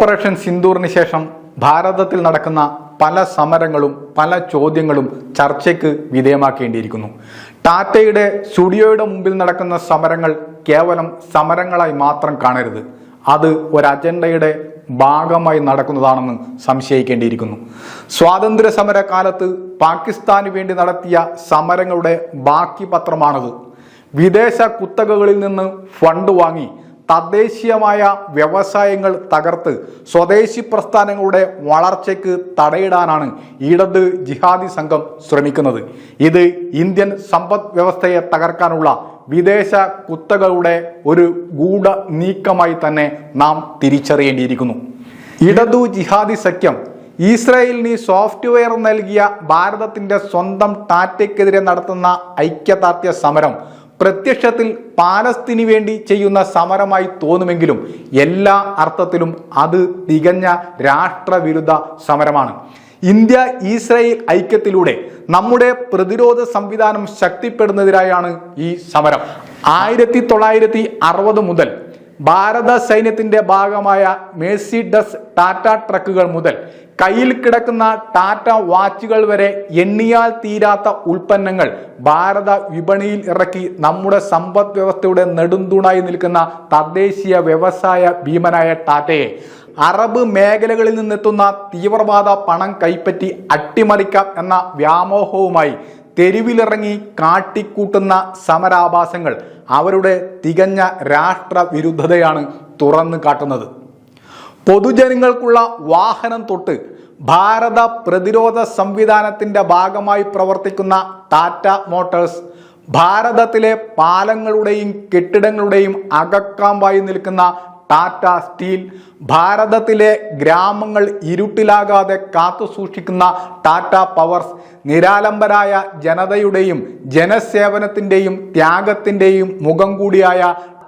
Operation സിന്ദൂറിന് ശേഷം ഭാരതത്തിൽ നടക്കുന്ന പല സമരങ്ങളും പല ചോദ്യങ്ങളും ചർച്ചയ്ക്ക് വിധേയമാക്കേണ്ടിയിരിക്കുന്നു. ടാറ്റയുടെ സ്റ്റുഡിയോയുടെ മുമ്പിൽ നടക്കുന്ന സമരങ്ങൾ കേവലം സമരങ്ങളായി മാത്രം കാണരുത്. അത് ഒരു അജണ്ടയുടെ ഭാഗമായി നടക്കുന്നതാണെന്ന് സംശയിക്കേണ്ടിയിരിക്കുന്നു. സ്വാതന്ത്ര്യ സമര കാലത്ത് പാകിസ്ഥാന് വേണ്ടി നടത്തിയ സമരങ്ങളുടെ ബാക്കി പത്രമാണത്. വിദേശ കുത്തകകളിൽ നിന്ന് ഫണ്ട് വാങ്ങി തദ്ദേശീയമായ വ്യവസായങ്ങൾ തകർത്ത് സ്വദേശി പ്രസ്ഥാനങ്ങളുടെ വളർച്ചയ്ക്ക് തടയിടാനാണ് ഇടത് ജിഹാദി സംഘം ശ്രമിക്കുന്നത്. ഇത് ഇന്ത്യൻ സമ്പദ് വ്യവസ്ഥയെ തകർക്കാനുള്ള വിദേശ കുത്തകളുടെ ഒരു ഗൂഢ നീക്കമായി തന്നെ നാം തിരിച്ചറിയേണ്ടിയിരിക്കുന്നു. ഇടതു ജിഹാദി സഖ്യം ഇസ്രായേലിന് സോഫ്റ്റ്വെയർ നൽകിയ ഭാരതത്തിന്റെ സ്വന്തം ടാറ്റയ്ക്കെതിരെ നടത്തുന്ന ഐക്യദാർഢ്യ സമരം പ്രത്യക്ഷത്തിൽ പാലസ്തീന് വേണ്ടി ചെയ്യുന്ന സമരമായി തോന്നുമെങ്കിലും എല്ലാ അർത്ഥത്തിലും അത് തികഞ്ഞ രാഷ്ട്രവിരുദ്ധ സമരമാണ്. ഇന്ത്യ ഇസ്രായേൽ ഐക്യത്തിലൂടെ നമ്മുടെ പ്രതിരോധ സംവിധാനം ശക്തിപ്പെടുന്നതിനായാണ് ഈ സമരം. ആയിരത്തി തൊള്ളായിരത്തി അറുപത് മുതൽ ഭാരത സൈന്യത്തിന്റെ ഭാഗമായ മേഴ്സിഡസ് ടാറ്റ ട്രക്കുകൾ മുതൽ കയ്യിൽ കിടക്കുന്ന ടാറ്റ വാച്ചുകൾ വരെ എണ്ണിയാൽ തീരാത്ത ഉൽപ്പന്നങ്ങൾ. ഭാരത വിപണിയിൽ ഇറക്കി നമ്മുടെ സമ്പദ് വ്യവസ്ഥയുടെ നെടുന്തൂണായി നിൽക്കുന്ന തദ്ദേശീയ വ്യവസായ ഭീമനായ ടാറ്റയെ. അറബ് മേഖലകളിൽ നിന്നെത്തുന്ന തീവ്രവാദ പണം കൈപ്പറ്റി അട്ടിമറിക്കാം എന്ന വ്യാമോഹവുമായി തെരുവിലിറങ്ങി കാട്ടിക്കൂട്ടുന്ന സമരാഭാസങ്ങൾ അവരുടെ തികഞ്ഞ രാഷ്ട്രവിരുദ്ധതയാണ് തുറന്നു കാട്ടുന്നത്. പൊതുജനങ്ങൾക്കുള്ള വാഹനം തൊട്ട് ഭാരത പ്രതിരോധ സംവിധാനത്തിന്റെ ഭാഗമായി പ്രവർത്തിക്കുന്ന ടാറ്റ മോട്ടോഴ്സ് ഭാരതത്തിലെ പാലങ്ങളുടെയും കെട്ടിടങ്ങളുടെയും അകക്കാമ്പായി നിൽക്കുന്ന ടാറ്റ സ്റ്റീൽ ഭാരതത്തിലെ ഗ്രാമങ്ങൾ ഇരുട്ടിലാകാതെ കാത്തു സൂക്ഷിക്കുന്ന ടാറ്റ പവർസ് നിരാലംബരായ ജനതയുടെയും ജനസേവനത്തിന്റെയും ത്യാഗത്തിന്റെയും മുഖം കൂടിയായ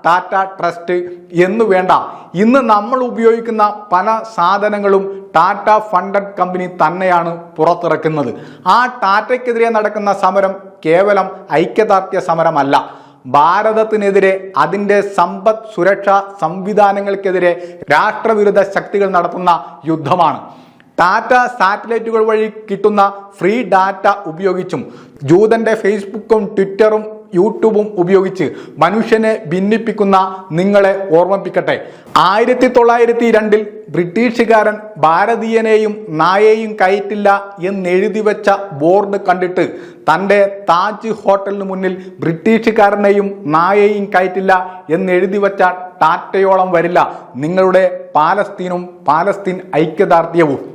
ടാറ്റ ട്രസ്റ്റ് എന്നു വേണ്ട. ഇന്ന് നമ്മൾ ഉപയോഗിക്കുന്ന പല സാധനങ്ങളും ടാറ്റ ഫണ്ടഡ് കമ്പനി തന്നെയാണ് പുറത്തിറക്കുന്നത്. ആ ടാറ്റയ്ക്കെതിരെ നടക്കുന്ന സമരം കേവലം ഐക്യദാർഢ്യ സമരമല്ല. ഭാരതത്തിനെതിരെ അതിന്റെ സമ്പദ് സുരക്ഷാ സംവിധാനങ്ങൾക്കെതിരെ രാഷ്ട്രവിരുദ്ധ ശക്തികൾ നടത്തുന്ന യുദ്ധമാണ്. ടാറ്റ സാറ്റലൈറ്റുകൾ വഴി കിട്ടുന്ന ഫ്രീ ഡാറ്റ ഉപയോഗിച്ചും ജൂതന്റെ ഫേസ്ബുക്കും ട്വിറ്ററും യൂട്യൂബും ഉപയോഗിച്ച് മനുഷ്യനെ ഭിന്നിപ്പിക്കുന്ന നിങ്ങളെ ഓർമ്മിപ്പിക്കട്ടെ. ആയിരത്തി തൊള്ളായിരത്തി രണ്ടിൽ ബ്രിട്ടീഷുകാരൻ ഭാരതീയനെയും നായയെയും കയറ്റില്ല എന്നെഴുതി വെച്ച ബോർഡ് കണ്ടിട്ട് തന്റെ താജ് ഹോട്ടലിന് മുന്നിൽ ബ്രിട്ടീഷുകാരനെയും നായയെയും കയറ്റില്ല എന്നെഴുതി വെച്ച ടാറ്റയോളം വരില്ല. നിങ്ങളുടെ പാലസ്തീനും പാലസ്തീൻ ഐക്യദാർഢ്യവും.